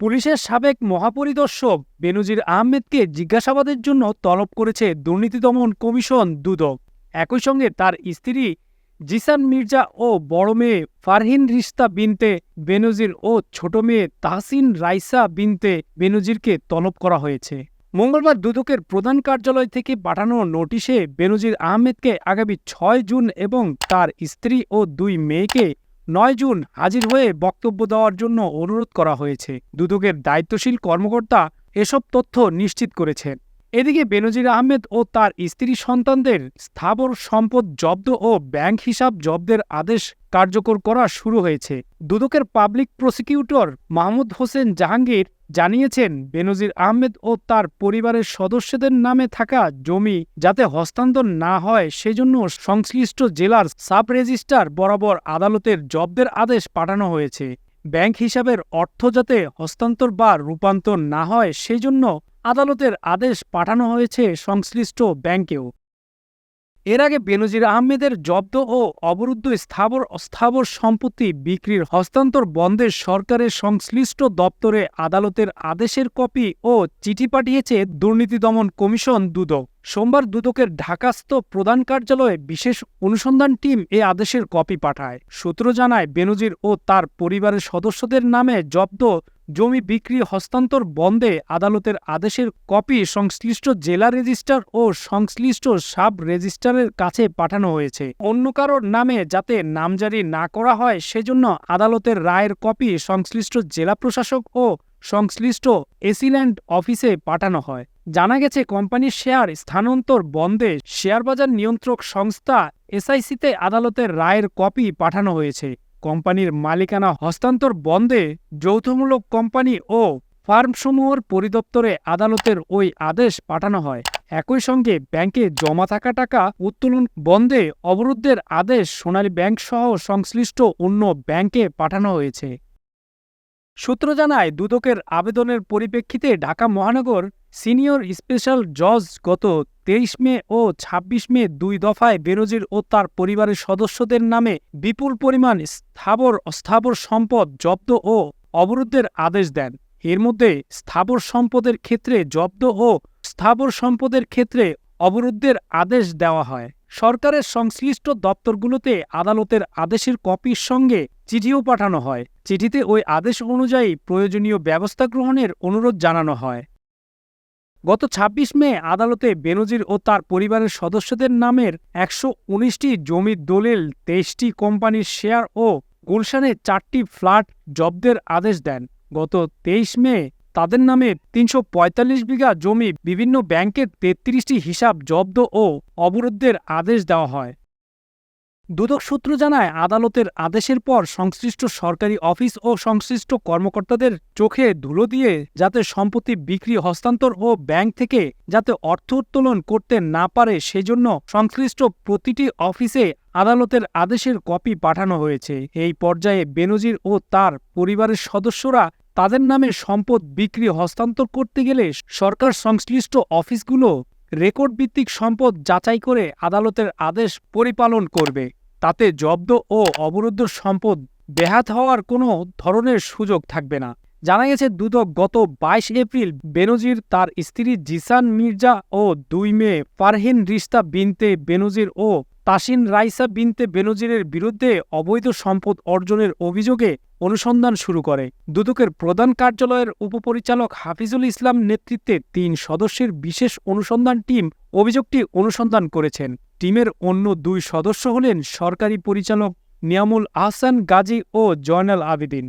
পুলিশের সাবেক মহাপরিদর্শক বেনজির আহমেদকে জিজ্ঞাসাবাদের জন্য তলব করেছে দুর্নীতি দমন কমিশন দুদক। একই সঙ্গে তার স্ত্রী জিসান মির্জা ও বড় মেয়ে ফারহিন রিস্তা বিনতে বেনজির ও ছোট মেয়ে তাহসিন রাইসা বিনতে বেনজিরকে তলব করা হয়েছে। মঙ্গলবার দুদকের প্রধান কার্যালয় থেকে পাঠানো নোটিশে বেনজির আহমেদকে আগামী ছয় জুন এবং তার স্ত্রী ও দুই মেয়েকে নয় জুন হাজির হয়ে বক্তব্য দেওয়ার জন্য অনুরোধ করা হয়েছে। দুদকের দায়িত্বশীল কর্মকর্তা এসব তথ্য নিশ্চিত করেছেন। এদিকে বেনজির আহমেদ ও তার স্ত্রী সন্তানদের স্থাবর সম্পদ জব্দ ও ব্যাংক হিসাব জব্দের আদেশ কার্যকর করা শুরু হয়েছে। দুদকের পাবলিক প্রসিকিউটর মাহমুদ হোসেন জাহাঙ্গীর জানিয়েছেন, বেনজির আহমেদ ও তার পরিবারের সদস্যদের নামে থাকা জমি যাতে হস্তান্তর না হয়, সেজন্য সংশ্লিষ্ট জেলার সাব রেজিস্ট্রার বরাবর আদালতের জব্দের আদেশ পাঠানো হয়েছে। ব্যাংক হিসাবের অর্থ যাতে হস্তান্তর বা রূপান্তর না হয়, সেজন্য আদালতের আদেশ পাঠানো হয়েছে সংশ্লিষ্ট ব্যাংকেও। এর আগে বেনজির আহমেদের জব্দ ও অবরুদ্ধ স্থাবর অস্থাবর সম্পত্তি বিক্রির হস্তান্তর বন্ধের সরকারের সংশ্লিষ্ট দপ্তরে আদালতের আদেশের কপি ও চিঠি পাঠিয়েছে দুর্নীতি দমন কমিশন দুদক। সোমবার দুদকের ঢাকাস্থ প্রধান কার্যালয়ে বিশেষ অনুসন্ধান টিম এ আদেশের কপি পাঠায়। সূত্র জানায়, বেনজির ও তার পরিবারের সদস্যদের নামে জব্দ জমি বিক্রি হস্তান্তর বন্ধে আদালতের আদেশের কপি সংশ্লিষ্ট জেলা রেজিস্ট্রার ও সংশ্লিষ্ট সাব রেজিস্ট্রারের কাছে পাঠানো হয়েছে। অন্য কারোর নামে যাতে নামজারি না করা হয়, সেজন্য আদালতের রায়ের কপি সংশ্লিষ্ট জেলা প্রশাসক ও সংশ্লিষ্ট এসিল্যান্ড অফিসে পাঠানো হয়। জানা গেছে, কোম্পানির শেয়ার স্থানান্তর বন্ধে শেয়ারবাজার নিয়ন্ত্রক সংস্থা এসআইসিতে আদালতের রায়ের কপি পাঠানো হয়েছে। কোম্পানির মালিকানা হস্তান্তর বন্ধে যৌথমূলক কোম্পানি ও ফার্মসমূহর পরিদপ্তরে আদালতের ওই আদেশ পাঠানো হয়। একই সঙ্গে ব্যাংকে জমা থাকা টাকা উত্তোলন বন্ধে অবরুদ্ধের আদেশ সোনালী ব্যাংক সহ সংশ্লিষ্ট অন্য ব্যাংকে পাঠানো হয়েছে। সূত্র জানায় দুদকের আবেদনের পরিপ্রেক্ষিতে ঢাকা মহানগর সিনিয়র স্পেশাল জজ গত তেইশ মে ও ২৬ মে দুই দফায় বেরোজির ও তার পরিবারের সদস্যদের নামে বিপুল পরিমাণ স্থাবর, অস্থাবর সম্পদ জব্দ ও অবরুদ্ধের আদেশ দেন। এর মধ্যে স্থাবর সম্পদের ক্ষেত্রে জব্দ ও স্থাবর সম্পদের ক্ষেত্রে অবরুদ্ধের আদেশ দেওয়া হয়। সরকারের সংশ্লিষ্ট দপ্তরগুলোতে আদালতের আদেশের কপির সঙ্গে চিঠিও পাঠানো হয়। চিঠিতে ওই আদেশ অনুযায়ী প্রয়োজনীয় ব্যবস্থা গ্রহণের অনুরোধ জানানো হয়। গত ২৬ মে আদালতে বেনজির ও তার পরিবারের সদস্যদের নামের একশো উনিশটি জমির দলিল, তেইশটি কোম্পানির শেয়ার ও গুলশানে চারটি ফ্ল্যাট জব্দের আদেশ দেন। গত তেইশ মে তাদের নামে তিনশো পঁয়তাল্লিশ বিঘা জমি বিভিন্ন ব্যাংকের তেত্রিশটি হিসাব জব্দ ও অবরোধের আদেশ দেওয়া হয়। দুদক সূত্র জানায়, আদালতের আদেশের পর সংশ্লিষ্ট সরকারি অফিস ও সংশ্লিষ্ট কর্মকর্তাদের চোখে ধুলো দিয়ে যাতে সম্পত্তি বিক্রি, হস্তান্তর ও ব্যাংক থেকে যাতে অর্থ উত্তোলন করতে না পারে, সেজন্য সংশ্লিষ্ট প্রতিটি অফিসে আদালতের আদেশের কপি পাঠানো হয়েছে। এই পর্যায়ে বেনজির ও তার পরিবারের সদস্যরা তাদের নামে সম্পদ বিক্রি হস্তান্তর করতে গেলে সরকার সংশ্লিষ্ট অফিসগুলো রেকর্ড ভিত্তিক সম্পদ যাচাই করে আদালতের আদেশ পরিপালন করবে। তাতে জব্দ ও অবরুদ্ধ সম্পদ বেহাত হওয়ার কোনো ধরনের সুযোগ থাকবে না। জানা গেছে, দুদক গত বাইশ এপ্রিল বেনজির তার স্ত্রী জিসান মির্জা ও দুই মেয়ে ফারহিন রিস্তা বিনতে বেনজির ও তাসিন রাইসা বিনতে বেনজিরের বিরুদ্ধে অবৈধ সম্পদ অর্জনের অভিযোগে অনুসন্ধান শুরু করে। দুদকের প্রধান কার্যালয়ের উপপরিচালক হাফিজুল ইসলাম নেতৃত্বে তিন সদস্যের বিশেষ অনুসন্ধান টিম অভিযোগটি অনুসন্ধান করেছেন। টিমের অন্য দুই সদস্য হলেন সরকারি পরিচালক নিয়ামুল আহসান গাজী ও জয়নাল আবেদিন।